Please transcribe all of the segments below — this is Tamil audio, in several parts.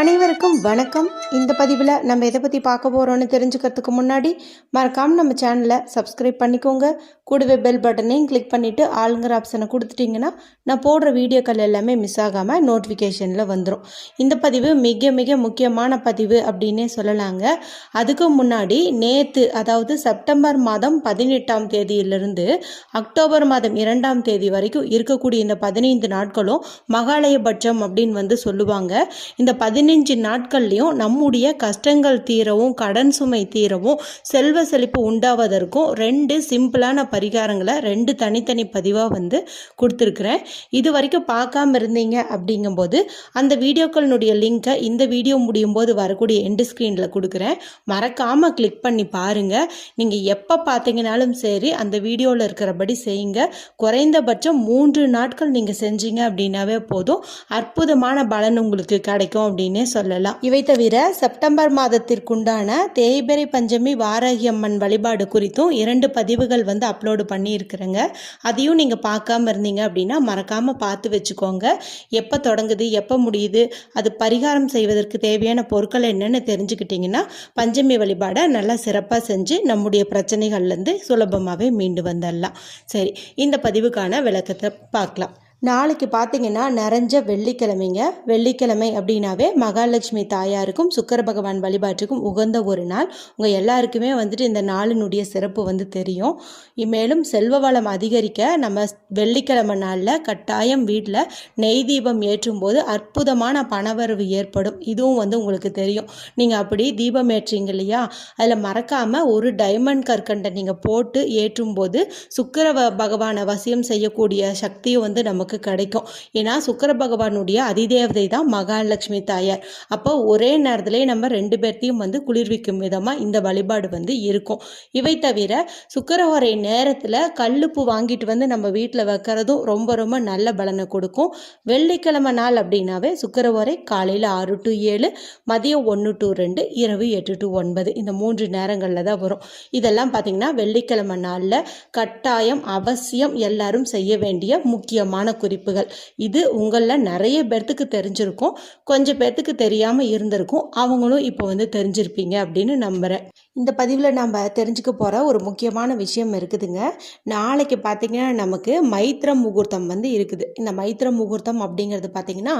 அனைவருக்கும் வணக்கம். இந்த பதிவில் நம்ம எதை பற்றி பார்க்க போகிறோன்னு தெரிஞ்சுக்கிறதுக்கு முன்னாடி மறக்காமல் நம்ம சேனலை சப்ஸ்கிரைப் பண்ணிக்கோங்க. கூடவே பெல் பட்டனையும் கிளிக் பண்ணிவிட்டு ஆளுங்கிற ஆப்ஷனை கொடுத்துட்டிங்கன்னா நான் போடுற வீடியோக்கள் எல்லாமே மிஸ் ஆகாமல் நோட்டிஃபிகேஷனில் வந்துடும் இந்த பதிவு மிக மிக முக்கியமான பதிவு அப்படின்னே சொல்லலாங்க. அதுக்கு முன்னாடி நேற்று அதாவது செப்டம்பர் மாதம் பதினெட்டாம் தேதியிலிருந்து அக்டோபர் மாதம் இரண்டாம் தேதி வரைக்கும் இருக்கக்கூடிய இந்த பதினைந்து நாட்களும் மகாலயபட்சம் அப்படின்னு வந்து சொல்லுவாங்க. இந்த பதினஞ்சு நாட்கள்லையும் நம்முடைய கஷ்டங்கள் தீரவும் கடன் சுமை தீரவும் செல்வ செழிப்பு உண்டாவதற்கும் ரெண்டு சிம்பிளான பரிகாரங்களை ரெண்டு தனித்தனி பதிவாக வந்து கொடுத்துருக்குறேன். இது வரைக்கும் பார்க்காம இருந்தீங்க அப்படிங்கும்போது அந்த வீடியோக்களினுடைய லிங்க்கை இந்த வீடியோ முடியும் போது வரக்கூடிய எண்டு ஸ்க்ரீனில் கொடுக்குறேன். மறக்காமல் கிளிக் பண்ணி பாருங்கள் நீங்கள் எப்போ பார்த்தீங்கனாலும் சரி அந்த வீடியோவில் இருக்கிறபடி செய்யுங்க. குறைந்தபட்சம் மூன்று நாட்கள் நீங்கள் செஞ்சீங்க அப்படின்னாவே போதும். அற்புதமான பலன் உங்களுக்கு கிடைக்கும் அப்படின்னு சொல்லலாம். இவை தவிர செப்டம்பர் மாதத்திற்குண்டான தேய்பிறை பஞ்சமி வாராகி அம்மன் வழிபாடு குறித்தும் இரண்டு பதிவுகள் வந்து அப்லோடு பண்ணியிருக்கிறேங்க. அதையும் நீங்கள் பார்க்காம இருந்தீங்க அப்படின்னா மறக்காமல் பார்த்து வச்சுக்கோங்க. எப்போ தொடங்குது எப்போ முடியுது அது பரிகாரம் செய்வதற்கு தேவையான பொருட்கள் என்னென்னு தெரிஞ்சுக்கிட்டிங்கன்னா பஞ்சமி வழிபாடை நல்லா சிறப்பாக செஞ்சு நம்முடைய பிரச்சனைகள்லேருந்து சுலபமாகவே மீண்டு வந்துடலாம் சரி இந்த பதிவுக்கான விளக்கத்தை பார்க்கலாம். நாளைக்கு பார்த்தீங்கன்னா நிறைஞ்ச வெள்ளிக்கிழமைங்க. வெள்ளிக்கிழமை அப்படின்னாவே மகாலட்சுமி தாயாருக்கும் சுக்கர பகவான் வழிபாட்டுக்கும் உகந்த ஒரு நாள். உங்கள் எல்லாருக்குமே வந்துட்டு இந்த நாளினுடைய சிறப்பு வந்து தெரியும். மேலும் செல்வ வளம் அதிகரிக்க நம்ம வெள்ளிக்கிழமை நாளில் கட்டாயம் வீட்டில் நெய் தீபம் ஏற்றும் போது அற்புதமான பணவரவு ஏற்படும். இதுவும் வந்து உங்களுக்கு தெரியும். நீங்கள் அப்படி தீபம் ஏற்றீங்க இல்லையா? அதில் மறக்காமல் ஒரு டைமண்ட் கற்கண்டை நீங்கள் போட்டு ஏற்றும் போது சுக்கர பகவானை வசியம் செய்யக்கூடிய சக்தியும் வந்து நமக்கு நமக்கு கிடைக்கும். ஏன்னா சுக்கர பகவானுடைய அதிதேவதை தான் மகாலட்சுமி தாயார். அப்போ ஒரே நேரத்திலே நம்ம ரெண்டு பேர்த்தையும் வந்து குளிர்விக்கும் விதமாக இந்த வழிபாடு வந்து இருக்கும். இவை தவிர சுக்கரவரை நேரத்தில் கல்லுப்பு வாங்கிட்டு வந்து நம்ம வீட்டில் வைக்கிறதும் ரொம்ப ரொம்ப நல்ல பலனை கொடுக்கும். வெள்ளிக்கிழமை நாள் அப்படின்னாவே சுக்கரவரை காலையில் ஆறு டு ஏழு மதியம் ஒன்று டு ரெண்டு இரவு எட்டு டு ஒன்பது இந்த மூன்று நேரங்களில் தான் வரும். இதெல்லாம் பார்த்திங்கன்னா வெள்ளிக்கிழமை நாளில் கட்டாயம் அவசியம் எல்லாரும் செய்ய வேண்டிய முக்கியமான குறிப்புகள். இது உங்களில் நிறைய பேர்த்துக்கு தெரிஞ்சிருக்கும். கொஞ்சம் பேர்த்துக்கு தெரியாமல் இருந்திருக்கும். அவங்களும் இப்போ வந்து தெரிஞ்சிருப்பீங்க அப்படின்னு நம்புகிறேன் இந்த பதிவில் நம்ம தெரிஞ்சுக்க போகிற ஒரு முக்கியமான விஷயம் இருக்குதுங்க. நாளைக்கு பார்த்திங்கன்னா நமக்கு மைத்திர முகூர்த்தம் வந்து இருக்குது. இந்த மைத்திர முகூர்த்தம் அப்படிங்கிறது பார்த்திங்கன்னா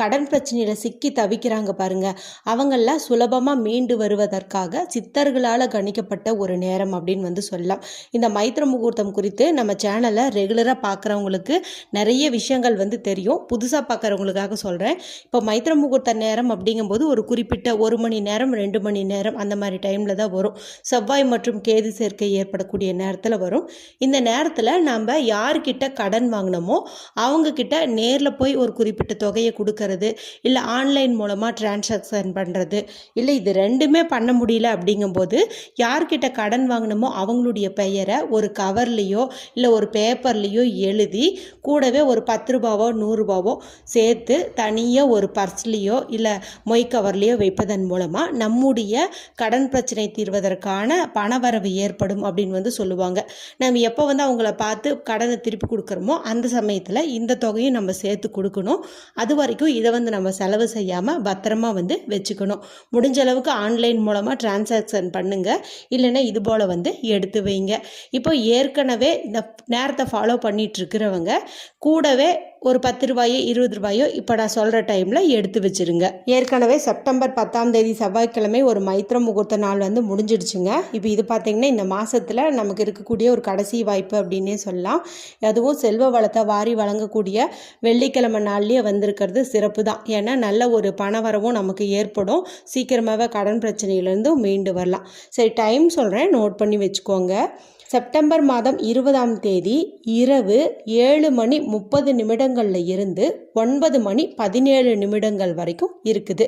கடன் பிரச்சனையில் சிக்கி தவிக்கிறாங்க பாருங்கள் அவங்கெல்லாம் சுலபமாக மீண்டு வருவதற்காக சித்தர்களால் கணிக்கப்பட்ட ஒரு நேரம் அப்படின்னு வந்து சொல்லலாம். இந்த மைத்திர முகூர்த்தம் குறித்து நம்ம சேனலை ரெகுலராக பார்க்குறவங்களுக்கு நிறைய விஷயங்கள் வந்து தெரியும். புதுசாக பார்க்குறவங்களுக்காக சொல்கிறேன் இப்போ மைத்திர முகூர்த்த நேரம் அப்படிங்கும்போது ஒரு குறிப்பிட்ட ஒரு மணி நேரம் ரெண்டு மணி நேரம் அந்த மாதிரி டைமில் தான் வரும். செவ்வாய் மற்றும் கேது சேர்க்கை ஏற்படக்கூடிய நேரத்தில் வரும். இந்த நேரத்தில் நம்ம யார்கிட்ட கடன் வாங்கினோமோ அவங்கக்கிட்ட நேரில் போய் ஒரு குறிப்பிட்ட தொகையை கொடுக்கறது இல்லை ஆன்லைன் மூலமாக டிரான்சாக்ஷன் பண்ணுறது இல்லை இது ரெண்டுமே பண்ண முடியல அப்படிங்கும்போது யார்கிட்ட கடன் வாங்கினோமோ அவங்களுடைய பெயரை ஒரு கவர்லேயோ இல்லை ஒரு பேப்பர்லேயோ எழுதி கூடவே ஒரு பத்து ரூபாவோ நூறுரூபாவோ சேர்த்து தனியாக ஒரு பர்ஸ்லேயோ இல்லை மொய் கவர்லேயோ வைப்பதன் மூலமாக நம்முடைய கடன் பிரச்சனை தீர்வதற்கான பணவரவு ஏற்படும் அப்படின்னு வந்து சொல்லுவாங்க. நம்ம எப்போ வந்து அவங்கள பார்த்து கடனை திருப்பி கொடுக்குறோமோ அந்த சமயத்தில் இந்த தொகையும் நம்ம சேர்த்து கொடுக்கணும். அது வரைக்கும் இதை வந்து நம்ம செலவு செய்யாமல் பத்திரமா வந்து வச்சுக்கணும். முடிஞ்ச அளவுக்கு ஆன்லைன் மூலமாக டிரான்சாக்ஷன் பண்ணுங்கள் இல்லைன்னா இது போல் வந்து எடுத்து வைங்க. இப்போ ஏற்கனவே இந்த நேரத்தை ஃபாலோ பண்ணிட்டு இருக்கிறவங்க கூடவே ஒரு பத்து ரூபாயோ இருபது ரூபாயோ இப்போ நான் சொல்கிற டைமில் எடுத்து வச்சுருங்க. ஏற்கனவே செப்டம்பர் பத்தாம் தேதி செவ்வாய்க்கிழமை ஒரு மைத்திர முகூர்த்த நாள் வந்து முடிஞ்சிடுச்சுங்க. இப்போ இது பார்த்திங்கன்னா இந்த மாதத்தில் நமக்கு இருக்கக்கூடிய ஒரு கடைசி வாய்ப்பு அப்படின்னே சொல்லலாம். அதுவும் செல்வ வளத்தை வாரி வழங்கக்கூடிய வெள்ளிக்கிழமை நாள்லேயே வந்திருக்கிறது சிறப்பு தான். ஏன்னா நல்ல ஒரு பண வரவும் நமக்கு ஏற்படும். சீக்கிரமாகவே கடன் பிரச்சனையிலேருந்து மீண்டு வரலாம். சரி டைம் சொல்கிறேன் நோட் பண்ணி வச்சுக்கோங்க. செப்டம்பர் மாதம் இருபதாம் தேதி இரவு ஏழு மணி முப்பது நிமிடங்களில் இருந்து ஒன்பது மணி பதினேழு நிமிடங்கள் வரைக்கும் இருக்குது.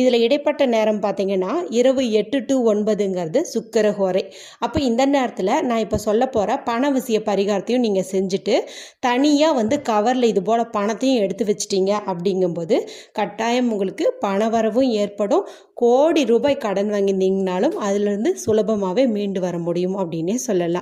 இதில் இடைப்பட்ட நேரம் பார்த்தீங்கன்னா இரவு எட்டு டு ஒன்பதுங்கிறது சுக்கரஹோரை அப்போ இந்த நேரத்தில் நான் இப்போ சொல்ல போகிற பணவசிய பரிகாரத்தையும் நீங்கள் செஞ்சுட்டு தனியாக வந்து கவரில் இது போல் பணத்தையும் எடுத்து வச்சிட்டீங்க அப்படிங்கும்போது கட்டாயம் உங்களுக்கு பணவரவும் ஏற்படும். கோடி ரூபாய் கடன் வாங்கியிருந்தீங்கனாலும் அதிலிருந்து சுலபமாகவே மீண்டு வர முடியும் அப்படின்னே சொல்லலாம்.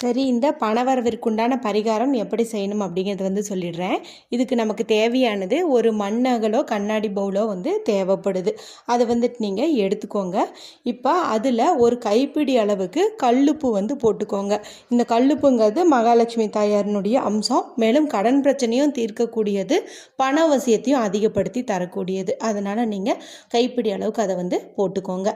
சரி இந்த பணவரவிற்குண்டான பரிகாரம் எப்படி செய்யணும் அப்படிங்கிறது வந்து சொல்லிடுறேன். இதுக்கு நமக்கு தேவையானது ஒரு மண்ணகலோ கண்ணாடி பவுலோ வந்து தேவைப்படுது. அதை வந்துட்டு நீங்கள் எடுத்துக்கோங்க. இப்போ அதில் ஒரு கைப்பிடி அளவுக்கு கல்லுப்பு வந்து போட்டுக்கோங்க. இந்த கல்லுப்புங்கிறது மகாலட்சுமி தாயாரினுடைய அம்சம். மேலும் கடன் பிரச்சனையும் தீர்க்கக்கூடியது பண அவசியத்தையும் அதிகப்படுத்தி தரக்கூடியது. அதனால் நீங்கள் கைப்பிடி அளவுக்கு அதை வந்து போட்டுக்கோங்க.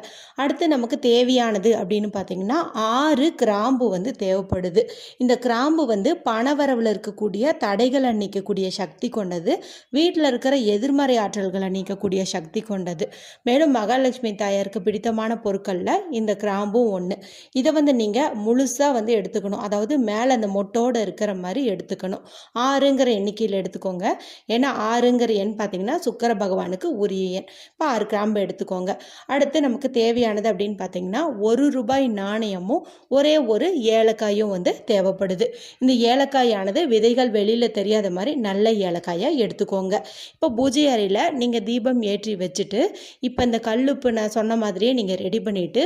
அடுத்து நமக்கு தேவையானது அப்படின்னு பார்த்தீங்கன்னா ஆறு கிராம்பு வந்து தேவைப்படுது தேவைப்படுது இந்த கிராம்பு வந்து பணவரவில் இருக்கக்கூடிய தடைகளை நீக்கக்கூடிய சக்தி கொண்டது. வீட்டில் இருக்கிற எதிர்மறை ஆற்றல்களை நீக்கக்கூடிய சக்தி கொண்டது. மேலும் மகாலட்சுமி தாயாருக்கு பிடித்தமான பொருட்களில் இந்த கிராம்பும் ஒன்று இதை வந்து நீங்கள் முழுசாக வந்து எடுத்துக்கணும். அதாவது மேலே அந்த மொட்டோடு இருக்கிற மாதிரி எடுத்துக்கணும். ஆறுங்கிற எண்ணிக்கையில் எடுத்துக்கோங்க. ஏன்னா ஆறுங்கிற எண் பார்த்தீங்கன்னா சுக்கர பகவானுக்கு உரிய எண். இப்போ ஆறு கிராம்பு எடுத்துக்கோங்க. அடுத்து நமக்கு தேவையானது அப்படின்னு பார்த்தீங்கன்னா ஒரு ரூபாய் நாணயமும் ஒரே ஒரு ஏலக்காயும் ஏலக்காயும் வந்து தேவைப்படுது. இந்த ஏலக்காயானது விதைகள் வெளியில் தெரியாத மாதிரி நல்ல ஏலக்காயாக எடுத்துக்கோங்க. இப்போ பூஜை அறையில் நீங்கள் தீபம் ஏற்றி வச்சுட்டு இப்போ இந்த கல்லுப்பு நான் சொன்ன மாதிரியே நீங்கள் ரெடி பண்ணிவிட்டு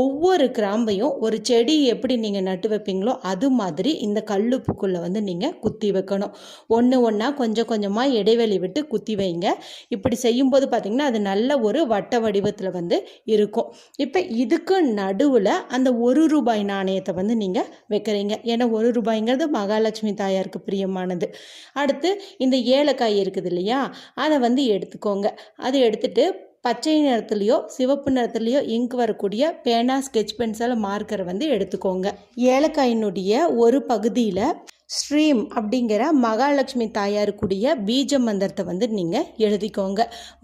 ஒவ்வொரு கிராம்பையும் ஒரு செடி எப்படி நீங்கள் நட்டு வைப்பீங்களோ அது மாதிரி இந்த கல்லுப்புக்குள்ளே வந்து நீங்கள் குத்தி வைக்கணும். ஒன்று ஒன்றா கொஞ்சம் கொஞ்சமாக இடைவெளி விட்டு குத்தி வைங்க. இப்படி செய்யும்போது பார்த்திங்கன்னா அது நல்ல ஒரு வட்ட வடிவத்தில் வந்து இருக்கும். இப்போ இதுக்கு நடுவில் அந்த ஒரு ரூபாய் நாணயத்தை வந்து நீங்கள் வைக்கிறீங்க. ஏன்னா ஒரு ரூபாய்ங்கிறது மகாலட்சுமி தாயாருக்கு பிரியமானது. அடுத்து இந்த ஏலக்காய் இருக்குது இல்லையா? அதை வந்து எடுத்துக்கோங்க. அதை எடுத்துட்டு பச்சை நிறத்துலையோ சிவப்பு நிறத்துலையோ இங்க் வரக்கூடிய பேனா ஸ்கெச் பென்சில் மார்க்கரை வந்து எடுத்துக்கோங்க. ஏலக்காயினுடைய ஒரு பகுதியில் ஸ்ரீம் அப்படிங்கிற மகாலட்சுமி தாயாருக்குரிய பீஜ மந்திரத்தை வந்து நீங்கள் எழுதிக்கோங்க.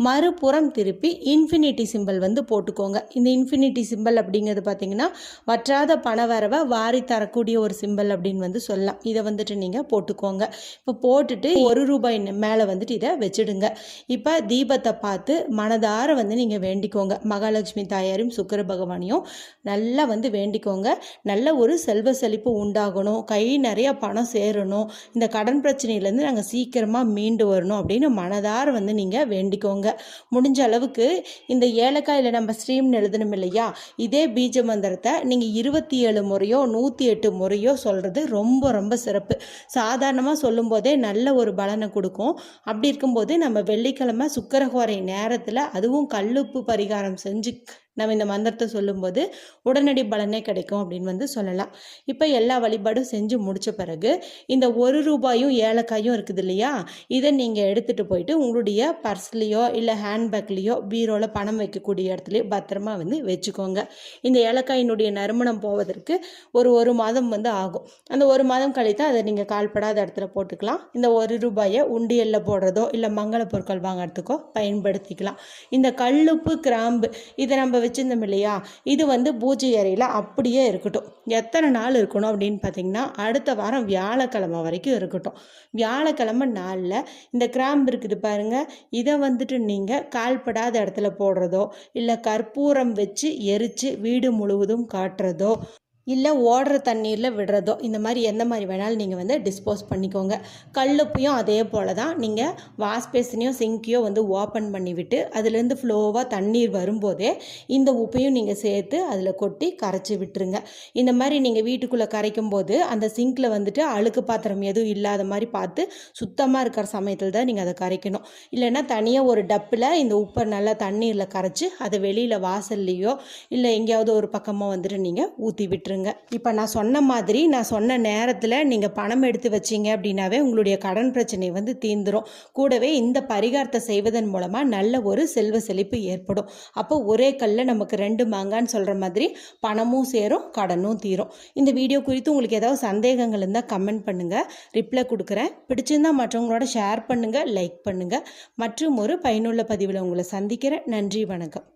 மறுபுறம் திருப்பி இன்ஃபினிட்டி சிம்பிள் வந்து போட்டுக்கோங்க. இந்த இன்ஃபினிட்டி சிம்பிள் அப்படிங்கிறது பார்த்தீங்கன்னா வற்றாத பண வரவை வாரி தரக்கூடிய ஒரு சிம்பிள் அப்படின்னு வந்து சொல்லலாம். இதை வந்துட்டு நீங்கள் போட்டுக்கோங்க. இப்போ போட்டுட்டு ஒரு ரூபாய் மேலே வந்துட்டு இதை வச்சுடுங்க. இப்போ தீபத்தை பார்த்து மனதார வந்து நீங்கள் வேண்டிக்கோங்க. மகாலட்சுமி தாயாரையும் சுக்கர பகவானையும் நல்லா வந்து வேண்டிக்கோங்க. நல்ல ஒரு செல்வ செழிப்பு உண்டாகணும். கை நிறைய பணம் சேரணும். இந்த கடன் பிரச்சனையிலேருந்து நாங்கள் சீக்கிரமாக மீண்டு வரணும் அப்படின்னு மனதார வந்து நீங்கள் வேண்டிக்கோங்க. முடிஞ்ச அளவுக்கு இந்த ஏலக்காயில் நம்ம ஸ்ட்ரீம்னு எழுதணும் இல்லையா? இதே பீஜ மந்திரத்தை நீங்கள் இருபத்தி ஏழு முறையோ நூற்றி எட்டு முறையோ சொல்கிறது ரொம்ப ரொம்ப சிறப்பு. சாதாரணமாக சொல்லும்போதே நல்ல ஒரு பலனை கொடுக்கும். அப்படி இருக்கும்போது நம்ம வெள்ளிக்கிழமை சுக்கரகோரை நேரத்தில் அதுவும் கல்லுப்பு பரிகாரம் செஞ்சு நம்ம இந்த மந்திரத்தை சொல்லும்போது உடனடி பலனே கிடைக்கும் அப்படின்னு வந்து சொல்லலாம். இப்போ எல்லா வழிபாடும் செஞ்சு முடித்த பிறகு இந்த ஒரு ரூபாயும் ஏலக்காயும் இருக்குது இல்லையா? இதை நீங்கள் எடுத்துகிட்டு போயிட்டு உங்களுடைய பர்ஸ்லேயோ இல்லை ஹேண்ட்பேக்லேயோ பீரோவில் பணம் வைக்கக்கூடிய இடத்துலையோ பத்திரமா வந்து வச்சுக்கோங்க. இந்த ஏலக்காயினுடைய நறுமணம் போவதற்கு ஒரு ஒரு மாதம் வந்து ஆகும். அந்த ஒரு மாதம் கழித்து அதை நீங்கள் கால்படாத இடத்துல போட்டுக்கலாம். இந்த ஒரு ரூபாயை உண்டியலில் போடுறதோ இல்லை மங்கள பொருட்கள் வாங்குறதுக்கோ பயன்படுத்திக்கலாம். இந்த கல்லுப்பு கிராம்பு இதை நம்ம வச்சுருந்தோம் இல்லையா இது வந்து பூஜை அறையில் அப்படியே இருக்கட்டும். எத்தனை நாள் இருக்கணும் அப்படின்னு பார்த்தீங்கன்னா அடுத்த வாரம் வியாழக்கிழமை வரைக்கும் இருக்கட்டும். வியாழக்கிழமை நாளில் இந்த கிராம்பு இருக்குது பாருங்கள் இதை வந்துட்டு நீங்கள் கால்படாத இடத்துல போடுறதோ இல்லை கற்பூரம் வச்சு எரித்து வீடு முழுவதும் காட்டுறதோ இல்லை ஓடுற தண்ணீரில் விடுறதோ இந்த மாதிரி எந்த மாதிரி வேணாலும் நீங்கள் வந்து டிஸ்போஸ் பண்ணிக்கோங்க. கல்லுப்பையும் அதே போல் தான் நீங்கள் வாஷ் சிங்கையும் சிங்கையோ வந்து ஓப்பன் பண்ணிவிட்டு அதுலேருந்து ஃப்ளோவாக தண்ணீர் வரும்போதே இந்த உப்பையும் நீங்கள் சேர்த்து அதில் கொட்டி கரைச்சி விட்டுருங்க. இந்த மாதிரி நீங்கள் வீட்டுக்குள்ளே கரைக்கும் போது அந்த சிங்கில் வந்துட்டு அழுக்கு பாத்திரம் எதுவும் இல்லாத மாதிரி பார்த்து சுத்தமாக இருக்கிற சமயத்தில் தான் நீங்கள் அதை கரைக்கணும். இல்லைன்னா தனியாக ஒரு டப்பில் இந்த உப்பை நல்லா தண்ணீரில் கரைச்சி அதை வெளியில் வாசல்லையோ இல்லை எங்கேயாவது ஒரு பக்கமாக வந்துட்டு நீங்கள் ஊற்றி விட்டுருங்க. விட்டுருங்க இப்போ நான் சொன்ன மாதிரி நான் சொன்ன நேரத்தில் நீங்கள் பணம் எடுத்து வச்சிங்க அப்படின்னாவே உங்களுடைய கடன் பிரச்சனை வந்து தீந்துடும் கூடவே இந்த பரிகாரத்தை செய்வதன் மூலமாக நல்ல ஒரு செல்வ செழிப்பு ஏற்படும். அப்போ ஒரே கல்லில் நமக்கு ரெண்டு மாங்கான்னு சொல்கிற மாதிரி பணமும் சேரும் கடனும் தீரும். இந்த வீடியோ குறித்து உங்களுக்கு ஏதாவது சந்தேகங்கள் இருந்தால் கமெண்ட் பண்ணுங்கள் ரிப்ளை கொடுக்குறேன். பிடிச்சிருந்தால் மற்றவங்களோட ஷேர் பண்ணுங்கள் லைக் பண்ணுங்கள் மற்றும் ஒரு பயனுள்ள பதிவில் உங்களை சந்திக்கிறேன். நன்றி வணக்கம்.